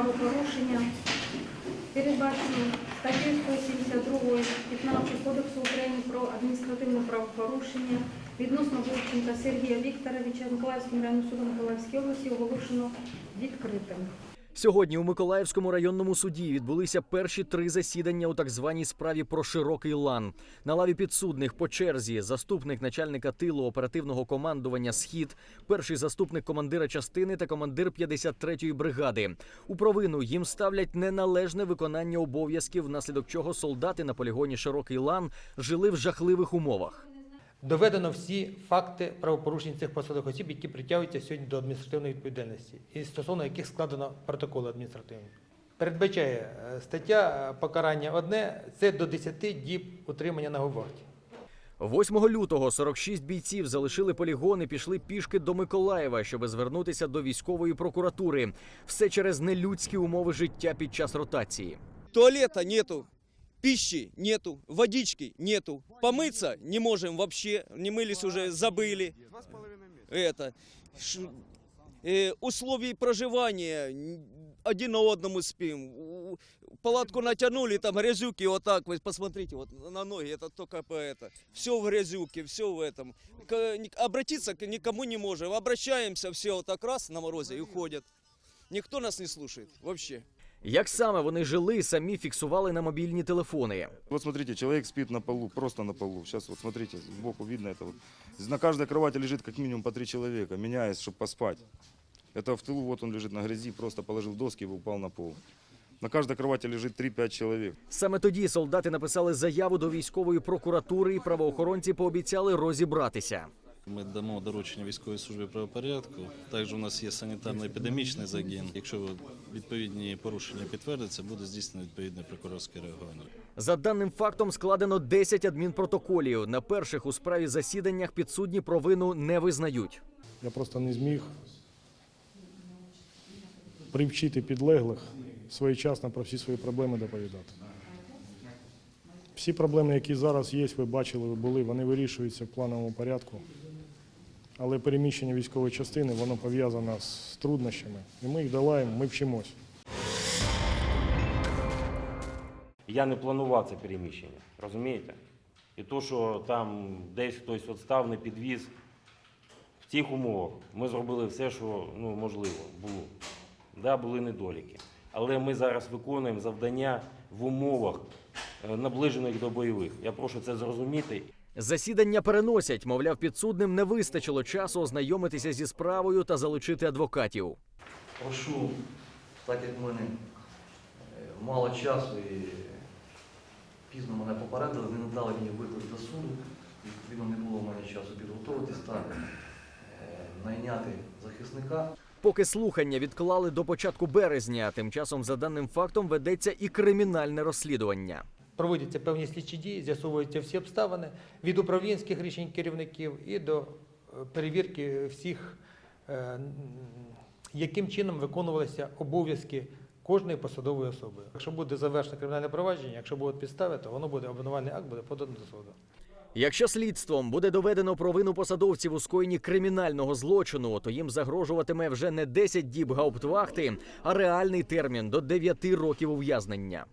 правопорушення передбачено статтею 172 15 Кодексу України про адміністративне правопорушення відносно Вовченка Сергія Вікторовича Миколаївським районним судом Миколаївської області оголошено відкритим. Сьогодні у Миколаївському районному суді відбулися перші три засідання у так званій справі про широкий лан. На лаві підсудних по черзі заступник начальника тилу оперативного командування Схід, перший заступник командира частини та командир 53-ї бригади. У провину їм ставлять неналежне виконання обов'язків, внаслідок чого солдати на полігоні Широкий лан жили в жахливих умовах. Доведено всі факти правопорушень цих посадових осіб, які притягуються сьогодні до адміністративної відповідальності, і стосовно яких складено протоколи адміністративні. Передбачає е, стаття е, покарання одне це до 10 діб утримання на говарті. 8 лютого 46 бійців залишили полігон і пішли пішки до Миколаєва, щоб звернутися до військової прокуратури. Все через нелюдські умови життя під час ротації. Туалета нету, пищи нету, водички нету. Помыться не можем вообще, не мылись уже, забыли. Это. Ш- э, условий проживания один на одному спим. Палатку натянули, там грязюки вот так, вы посмотрите, вот на ноги, это только по это. Все в грязюке, все в этом. К- обратиться к никому не можем. Обращаемся, все вот так раз на морозе и уходят. Никто нас не слушает вообще. Як саме вони жили, самі фіксували на мобільні телефони. Вот смотрите, человек спит на полу, просто на полу. Сейчас вот смотрите, сбоку видно это вот. На каждой кровати лежит как минимум по три человека, меняясь, чтобы поспать. Это в тылу, вот он лежит на грязи, просто положил доски и упал на пол. На каждой кровати лежит 3-5 человек. Саме тоді солдати написали заяву до військової прокуратури, і правоохоронці пообіцяли розібратися. Ми дамо доручення військовій службі правопорядку. Також у нас є санітарно-епідемічний загін. Якщо відповідні порушення підтвердяться, буде здійснено відповідне прокурорське реагування. За даним фактом складено 10 адмінпротоколів. На перших у справі засіданнях підсудні провину не визнають. Я просто не зміг привчити підлеглих своєчасно про всі свої проблеми доповідати. Всі проблеми, які зараз є, ви бачили, ви були, вони вирішуються в плановому порядку. Але переміщення військової частини воно пов'язано з труднощами. І ми їх долаємо, ми вчимось. Я не планував це переміщення, розумієте? І то, що там десь хтось от став, не підвіз, в цих умовах ми зробили все, що ну, можливо було. Да, були недоліки. Але ми зараз виконуємо завдання в умовах е, наближених до бойових. Я прошу це зрозуміти Засідання переносять, мовляв, підсудним не вистачило часу ознайомитися зі справою та залучити адвокатів. Прошу, так як в мене е, мало часу і пізно мене попередили, не надали мені виклик до суду, відповідно не було в мене часу підготуватись та е, найняти захисника. Поки слухання відклали до початку березня, тим часом за даним фактом ведеться і кримінальне розслідування. Проводяться певні слідчі дії, з'ясовуються всі обставини від управлінських рішень керівників і до е, перевірки всіх, е, яким чином виконувалися обов'язки кожної посадової особи. Якщо буде завершено кримінальне провадження, якщо будуть підстави, то воно буде обвинувальний акт буде подано до суду. Якщо слідством буде доведено провину посадовців у скоєнні кримінального злочину, то їм загрожуватиме вже не 10 діб гауптвахти, а реальний термін до 9 років ув'язнення.